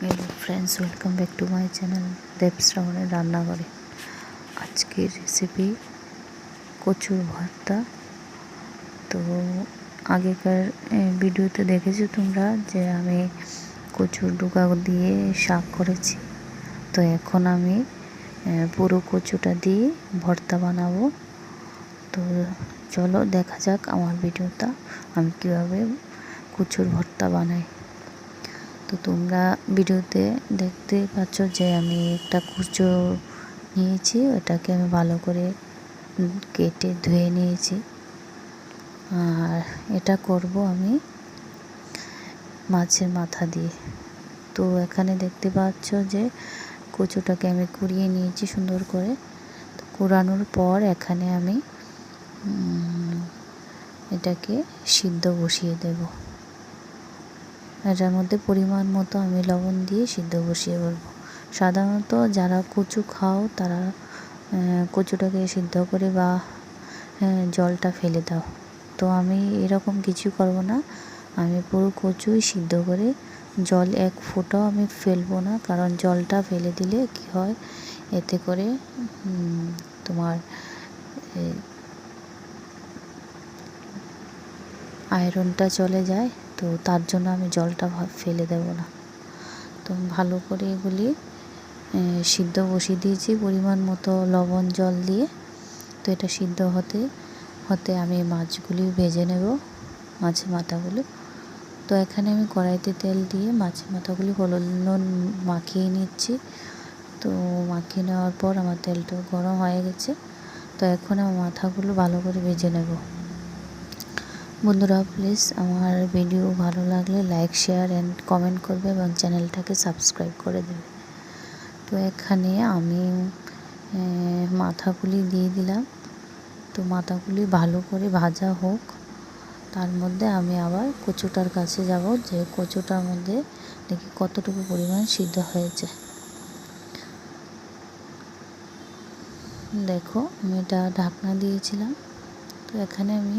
Hello friends welcome back to my channel Dev শ্রাবণের রান্নাঘরে। আজকের রেসিপি কচুর ভর্তা। তো আগেকার ভিডিওতে দেখেছ তোমরা যে আমি কচুর ডুকা দিয়ে শাক করেছি। তো এখন আমি পুরো কচুটা দিয়ে ভর্তা বানাবো। তো চলো দেখা যাক আমার ভিডিওটা আমি কীভাবে কচুর ভর্তা বানাই। তো তোমরা ভিডিওতে দেখতে পাচ্ছ যে আমি একটা কুচো নিয়েছি, ওটাকে আমি ভালো করে কেটে ধুয়ে নিয়েছি। আর এটা করব আমি মাছের মাথা দিয়ে। তো এখানে দেখতে পাচ্ছ যে কচুটাকে আমি কুড়িয়ে নিয়েছি সুন্দর করে। তো কুড়ানোর পর এখানে আমি এটাকে সিদ্ধ বসিয়ে দেবো। এটার মধ্যে পরিমাণ মতো আমি লবণ দিয়ে সিদ্ধ বসিয়ে বলব। সাধারণত যারা কচু খাও, তারা কচুটাকে সিদ্ধ করে বা জলটা ফেলে দাও। তো আমি এরকম কিছু করব না। আমি পুরো কচুই সিদ্ধ করে জল এক ফোঁটাও আমি ফেলব না, কারণ জলটা ফেলে দিলে কি হয়, এতে করে তোমার আয়রনটা চলে যায়। তো তার জন্য আমি জলটা ফেলে দেব না। তো ভালো করে এগুলি সিদ্ধ বসিয়ে দিয়েছি পরিমাণ মতো লবণ, জল দিয়ে। তো এটা সিদ্ধ হতে হতে আমি মাছগুলি ভেজে নেব মাছের মাথাগুলো। তো এখানে আমি কড়াইতে তেল দিয়ে মাছের মাথাগুলি হলুদ নুন মাখিয়ে নিচ্ছি। তো মাখিয়ে নেওয়ার পর আমার তেলটা গরম হয়ে গেছে। তো এখন আমার মাথাগুলো ভালো করে ভেজে নেব। বন্ধুরা প্লিজ আমার ভিডিও ভালো লাগলে লাইক শেয়ার অ্যান্ড কমেন্ট করবে এবং চ্যানেলটাকে সাবস্ক্রাইব করে দেবে। তো এখানে আমি মাথাগুলি দিয়ে দিলাম। তো মাথাগুলি ভালো করে ভাজা হোক। তার মধ্যে আমি আবার কচুটার কাছে যাব, যে কচুটার মধ্যে দেখি কতটুকু পরিমাণ সিদ্ধ হয়েছে। দেখো, আমি এটা ঢাকনা দিয়েছিলাম। তো এখানে আমি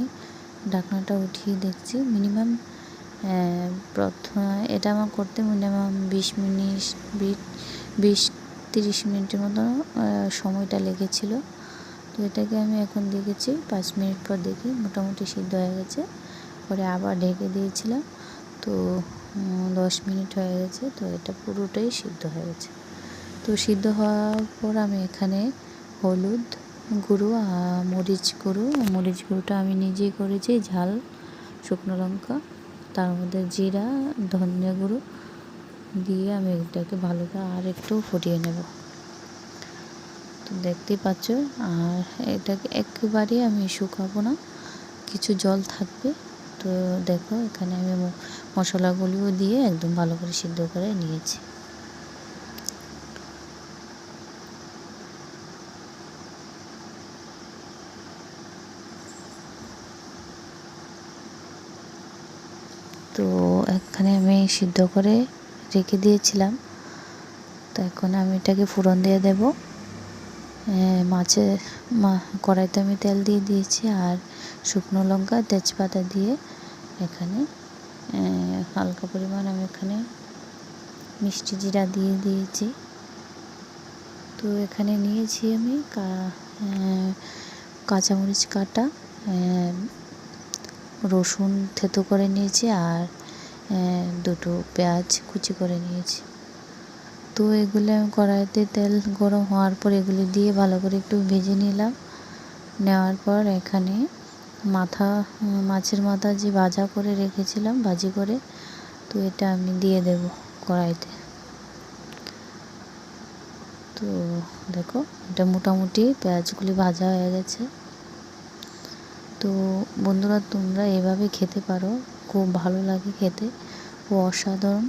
ঢাকনাটা উঠিয়ে দেখছি। মিনিমাম প্রথম এটা আমার করতে মিনিমাম বিশ মিনিট, বিশ তিরিশ মিনিটের মতো সময়টা লেগেছিল। তো এটাকে আমি এখন দেখেছি, পাঁচ মিনিট পর দেখি, মোটামুটি সিদ্ধ হয়ে গেছে। পরে আবার ঢেকে দিয়েছিলাম। তো দশ মিনিট হয়ে গেছে, তো এটা পুরোটাই সিদ্ধ হয়ে গেছে। তো সিদ্ধ হওয়ার পর আমি এখানে হলুদ গুঁড়ো মরিচ গুঁড়ো। মরিচ গুঁড়োটা আমি নিজেই করেছি, ঝাল, শুকনো লঙ্কা, তার মধ্যে জিরা, ধনিয়া গুঁড়ো দিয়ে আমি এটাকে ভালো করে আর একটু ফুটিয়ে নেব। তো দেখতেই পাচ্ছ, আর এটাকে একেবারে আমি শুকাবো না, কিছু জল থাকবে। তো দেখো, এখানে আমি মশলাগুলিও দিয়ে একদম ভালো করে সিদ্ধ করে নিয়েছি। তো এখানে আমি সিদ্ধ করে রেখে দিয়েছিলাম। তো এখন আমি এটাকে ফোড়ন দিয়ে দেব। মাছে কড়াইতে আমি তেল দিয়ে দিয়েছি আর শুকনো লঙ্কা, তেজপাতা দিয়ে এখানে হালকা পরিমাণ আমি এখানে মিষ্টি জিরা দিয়ে দিয়েছি। তো এখানে নিয়েছি আমি কাঁচামরিচ কাটা রসুন থেতো করে নিয়েছি আর দুটো পেঁয়াজ কুচি করে নিয়েছি। তো এগুলো আমি কড়াইতে তেল গরম হওয়ার পর এগুলি দিয়ে ভালো করে একটু ভেজে নিলাম। নেওয়ার পর এখানে মাথা, মাছের মাথা যে ভাজা করে রেখেছিলাম, ভাজি করে, তো এটা আমি দিয়ে দেব কড়াইতে। তো দেখো, এটা মোটামুটি পেঁয়াজগুলি ভাজা হয়ে গেছে। তো বন্ধুরা, তোমরা এভাবে খেতে পারো। খুব ভালো লাগে খেতে। ও অসাধারণ।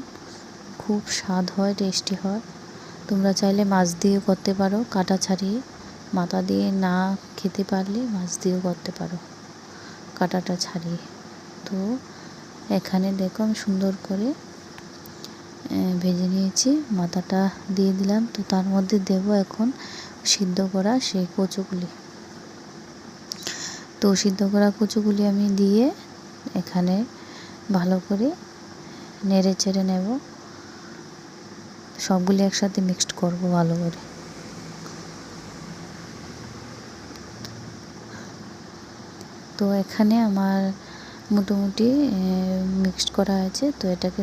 খুব স্বাদ হয়, টেস্টি হয়। তোমরা চাইলে মাছ দিয়েও করতে পারো। কাটা ছাড়িয়ে মাথা দিয়ে না খেতে পারলে মাছ দিয়েও করতে পারো, কাটাটা ছাড়িয়ে। তো এখানে দেখো আমি সুন্দর করে ভেজে নিয়েছি। মাথাটা দিয়ে দিলাম। তো তার মধ্যে দেব এখন সিদ্ধ করা সেই কচুগুলি। তো সিদ্ধ করা কচুগুলি আমি দিয়ে এখানে ভালো করে নেড়ে চেড়ে নেব। সবগুলি একসাথে মিক্সড করব ভালো করে। তো এখানে আমার মোটামুটি মিক্সড করা আছে। তো এটাকে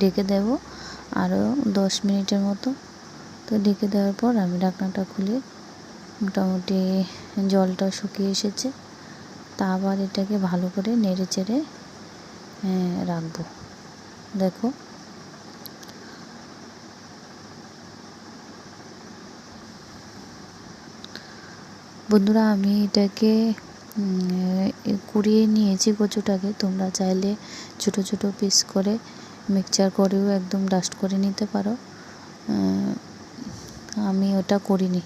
ডেকে দেব আরও দশ মিনিটের মতো। তো ডেকে দেওয়ার পর আমি ঢাকনাটা খুলে মোটামুটি জলটা শুকিয়ে এসেছে। তা আবার এটাকে ভালো করে নেড়ে চেড়ে রাখব। দেখো। বন্ধুরা, আমি এটাকে কুড়িয়ে নিয়েছি কচুটাকে। তোমরা চাইলে ছোট ছোট পিস করে মিক্সচার করেও একদম ডাস্ট করে নিতে পারো। আমি ওটা করিনি।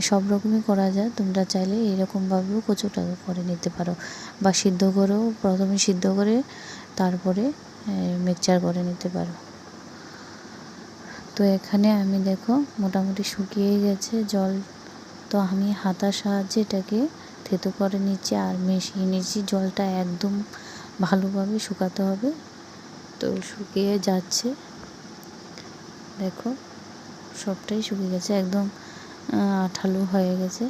সব রকমই করা যায়। তোমরা চাইলে এরকমভাবেও কচুটাকে করে নিতে পারো। বা সিদ্ধ করেও প্রথমে সিদ্ধ করে তারপরে মিক্সচার করে নিতে পারো। তো এখানে আমি দেখো, মোটামুটি শুকিয়ে গেছে। জল তো আমি হাতার সাহায্যে এটাকে থেতো করে নিচ্ছি আর মিশিয়ে নিচ্ছি। জলটা একদম ভালোভাবে শুকাতে হবে। তো শুকিয়ে যাচ্ছে। দেখো, সবটাই শুকিয়ে গেছে। একদম আঠালো হয়ে গেছে।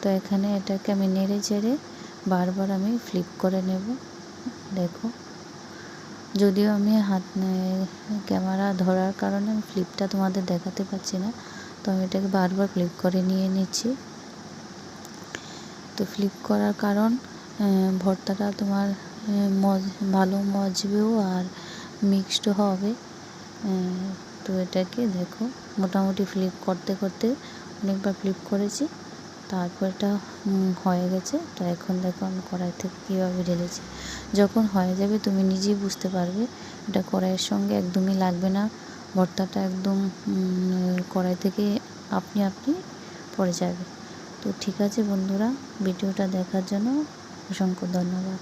তো এখানে এটাকে আমি নেড়ে চেড়ে বারবার আমি ফ্লিপ করে নেব। দেখো। যদিও আমি হাত ক্যামেরা ধরার কারণে আমি ফ্লিপটা তোমাদের দেখাতে পারছি না, তো আমি এটাকে বারবার ফ্লিপ করে নিয়ে নিচ্ছি। তো ফ্লিপ করার কারণ ভর্তাটা তোমার ভালো মজবেও আর মিক্সড হবে। তো এটাকে দেখো, মোটামুটি ফ্লিপ করতে করতে অনেকবার ফ্লিপ করেছি। তারপর এটা হয়ে গেছে। তো এখন দেখো আমি কড়াই থেকে কীভাবে ঢেলেছি। যখন হয়ে যাবে তুমি নিজেই বুঝতে পারবে। এটা কড়াইয়ের সঙ্গে একদমই লাগবে না। ভর্তাটা একদম কড়াই থেকে আপনি আপনি পড়ে যাবে। তো ঠিক আছে বন্ধুরা, ভিডিওটা দেখার জন্য অসংখ্য ধন্যবাদ।